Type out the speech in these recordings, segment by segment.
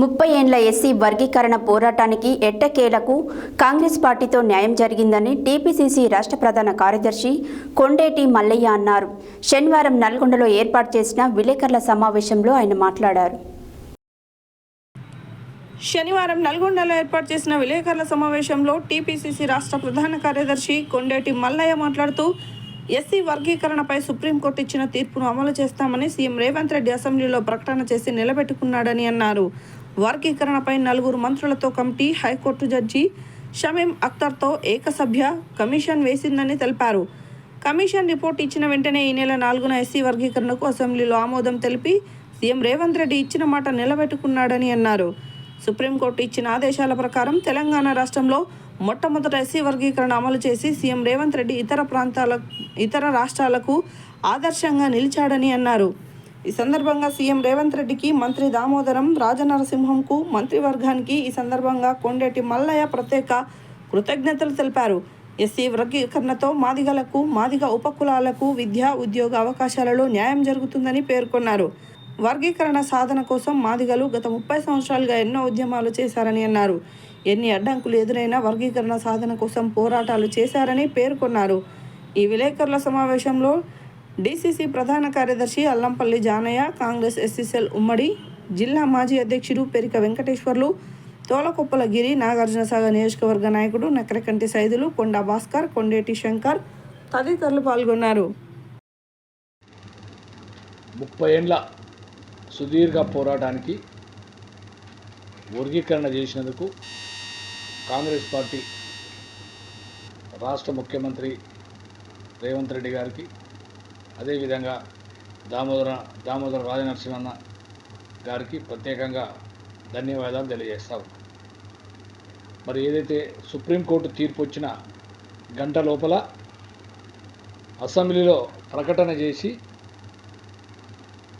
ముప్పై ఏండ్ల ఎస్సీ వర్గీకరణ పోరాటానికి ఎట్టకేలకు కాంగ్రెస్ పార్టీతో న్యాయం జరిగిందని టీపీసీసీ రాష్ట్ర ప్రధాన కార్యదర్శి కొండేటి మల్లయ్య అన్నారు. శనివారం నల్గొండలో ఏర్పాటు చేసిన విలేకరుల సమావేశంలో ఆయన మాట్లాడారు. శనివారం నల్గొండలో ఏర్పాటు చేసిన విలేకరుల సమావేశంలో టీపీసీసీ రాష్ట్ర ప్రధాన కార్యదర్శి కొండేటి మల్లయ్య మాట్లాడుతూ ఎస్సీ వర్గీకరణపై సుప్రీంకోర్టు ఇచ్చిన తీర్పును అమలు చేస్తామని సీఎం రేవంత్ రెడ్డి అసెంబ్లీలో ప్రకటన చేసి నిలబెట్టుకున్నాడని అన్నారు. వర్గీకరణపై నలుగురు మంత్రులతో committee high court judge Shamim అఖ్తర్తో ఏకసభ్య కమిషన్ వేసిందని తెలిపారు. కమిషన్ రిపోర్ట్ ఇచ్చిన వెంటనే ఈ నెల నాలుగున ఎస్సీ వర్గీకరణకు అసెంబ్లీలో ఆమోదం తెలిపి సీఎం రేవంత్ రెడ్డి ఇచ్చిన మాట నిలబెట్టుకున్నాడని అన్నారు. సుప్రీంకోర్టు ఇచ్చిన ఆదేశాల ప్రకారం తెలంగాణ రాష్ట్రంలో మొట్టమొదట ఎస్సీ వర్గీకరణ అమలు చేసి సీఎం రేవంత్ రెడ్డి ఇతర ప్రాంతాల ఇతర రాష్ట్రాలకు ఆదర్శంగా నిలిచాడని అన్నారు. ఈ సందర్భంగా సీఎం రేవంత్ రెడ్డికి మంత్రి దామోదరం రాజనరసింహంకు మంత్రివర్గానికి ఈ సందర్భంగా కొండేటి మల్లయ్య ప్రత్యేక కృతజ్ఞతలు తెలిపారు. ఎస్సీ వర్గీకరణతో మాదిగలకు మాదిగ ఉపకులాలకు విద్యా ఉద్యోగ అవకాశాలలో న్యాయం జరుగుతుందని పేర్కొన్నారు. వర్గీకరణ సాధన కోసం మాదిగలు గత ముప్పై సంవత్సరాలుగా ఎన్నో ఉద్యమాలు చేశారని అన్నారు. ఎన్ని అడ్డంకులు ఎదురైనా వర్గీకరణ సాధన కోసం పోరాటాలు చేశారని పేర్కొన్నారు. ఈ విలేకరుల సమావేశంలో డీసీసీ ప్రధాన కార్యదర్శి అల్లంపల్లి జానయ్య కాంగ్రెస్ ఎస్సీసెల్ ఉమ్మడి జిల్లా మాజీ అధ్యక్షుడు పెరిక వెంకటేశ్వర్లు తోలకొప్పల గిరి నాగార్జునసాగర్ నియోజకవర్గ నాయకుడు నకరకంటి సైదులు కొండా భాస్కర్ కొండేటి శంకర్ తదితరులు పాల్గొన్నారు. ముప్పై ఏండ్ల సుదీర్ఘ పోరాటానికి వర్గీకరణ చేసినందుకు కాంగ్రెస్ పార్టీ రాష్ట్ర ముఖ్యమంత్రి రేవంత్ రెడ్డి గారికి అదేవిధంగా దామోదర దామోదర రాజనరసింహన్న గారికి ప్రత్యేకంగా ధన్యవాదాలు తెలియజేస్తాం మరి ఏదైతే సుప్రీంకోర్టు తీర్పు వచ్చిన గంట లోపల అసెంబ్లీలో ప్రకటన చేసి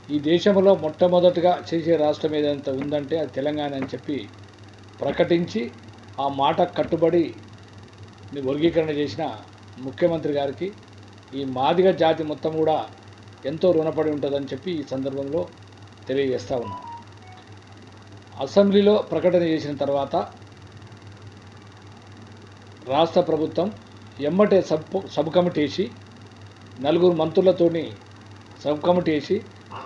ఈ దేశంలో మొట్టమొదటిగా చేసే రాష్ట్రం ఏదంత ఉందంటే అది తెలంగాణ అని చెప్పి ప్రకటించి ఆ మాట కట్టుబడి వర్గీకరణ చేసిన ముఖ్యమంత్రి గారికి ఈ మాదిగ జాతి మొత్తం కూడా ఎంతో రుణపడి ఉంటుందని చెప్పి ఈ సందర్భంలో తెలియజేస్తా ఉన్నాం. అసెంబ్లీలో ప్రకటన చేసిన తర్వాత రాష్ట్ర ప్రభుత్వం ఎమ్మటే సబ్ సబ్ కమిటీ వేసి నలుగురు మంత్రులతోని సబ్ కమిటీ వేసి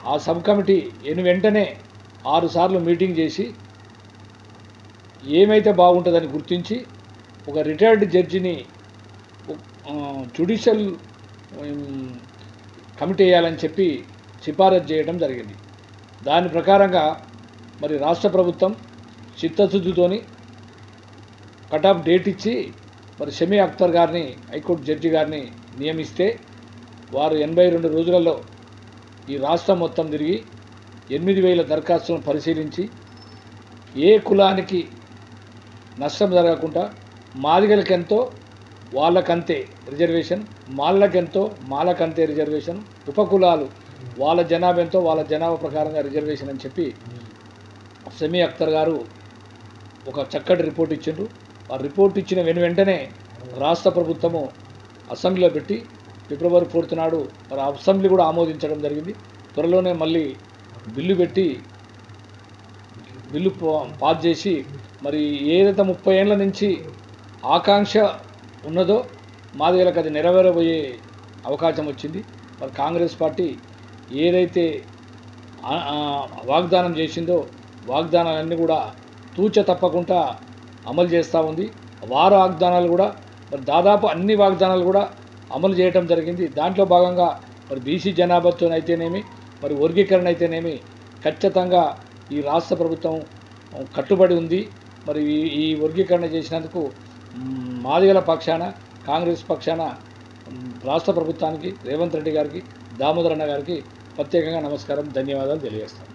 ఆ సబ్ కమిటీ ఎను వెంటనే ఆరుసార్లు మీటింగ్ చేసి ఏమైతే బాగుంటుందని గుర్తించి ఒక రిటైర్డ్ జడ్జిని జుడిషియల్ కమిటీ వేయాలని చెప్పి సిఫారసు చేయడం జరిగింది. దాని ప్రకారంగా మరి రాష్ట్ర ప్రభుత్వం చిత్తశుద్ధితోని కటాఫ్ డేట్ ఇచ్చి మరి షమీ అఖ్తర్ గారిని హైకోర్టు జడ్జి గారిని నియమిస్తే వారు ఎనభై రెండు రోజులలో ఈ రాష్ట్రం మొత్తం తిరిగి ఎనిమిది వేల దరఖాస్తులను పరిశీలించి ఏ కులానికి నష్టం జరగకుండా మాదిగలకెంతో వాళ్ళకంతే రిజర్వేషన్ మాళ్ళకెంతో మాలకంతే రిజర్వేషన్ ఉపకులాలు వాళ్ళ జనాభా ఎంతో వాళ్ళ జనాభా ప్రకారంగా రిజర్వేషన్ అని చెప్పి సెమీ అఖ్తర్ గారు ఒక చక్కటి రిపోర్ట్ ఇచ్చిండ్రు. ఆ రిపోర్ట్ ఇచ్చిన వెను వెంటనే రాష్ట్ర ప్రభుత్వము అసెంబ్లీలో పెట్టి ఫిబ్రవరి ఫోర్త్ నాడు మరి అసెంబ్లీ కూడా ఆమోదించడం జరిగింది. త్వరలోనే మళ్ళీ బిల్లు పెట్టి బిల్లు పా- పాస్ చేసి మరి ఏదైతే ముప్పై ఏళ్ళ నుంచి ఆకాంక్ష ఉన్నదో మాదిగలకు అది నెరవేరబోయే అవకాశం వచ్చింది. మరి కాంగ్రెస్ పార్టీ ఏదైతే వాగ్దానం చేసిందో వాగ్దానాలన్నీ కూడా తూచ తప్పకుండా అమలు చేస్తూ ఉంది. వారు వాగ్దానాలు కూడా మరి దాదాపు అన్ని వాగ్దానాలు కూడా అమలు చేయటం జరిగింది. దాంట్లో భాగంగా మరి బీసీ జనాభాతో అయితేనేమి మరి వర్గీకరణ అయితేనేమి ఖచ్చితంగా ఈ రాష్ట్ర ప్రభుత్వం కట్టుబడి ఉంది. మరి ఈ వర్గీకరణ చేసినందుకు మాదిగల పక్షాన కాంగ్రెస్ పక్షాన రాష్ట్ర ప్రభుత్వానికి రేవంత్ రెడ్డి గారికి దామోదరన్న గారికి ప్రత్యేకంగా నమస్కారం ధన్యవాదాలు తెలియజేస్తాను.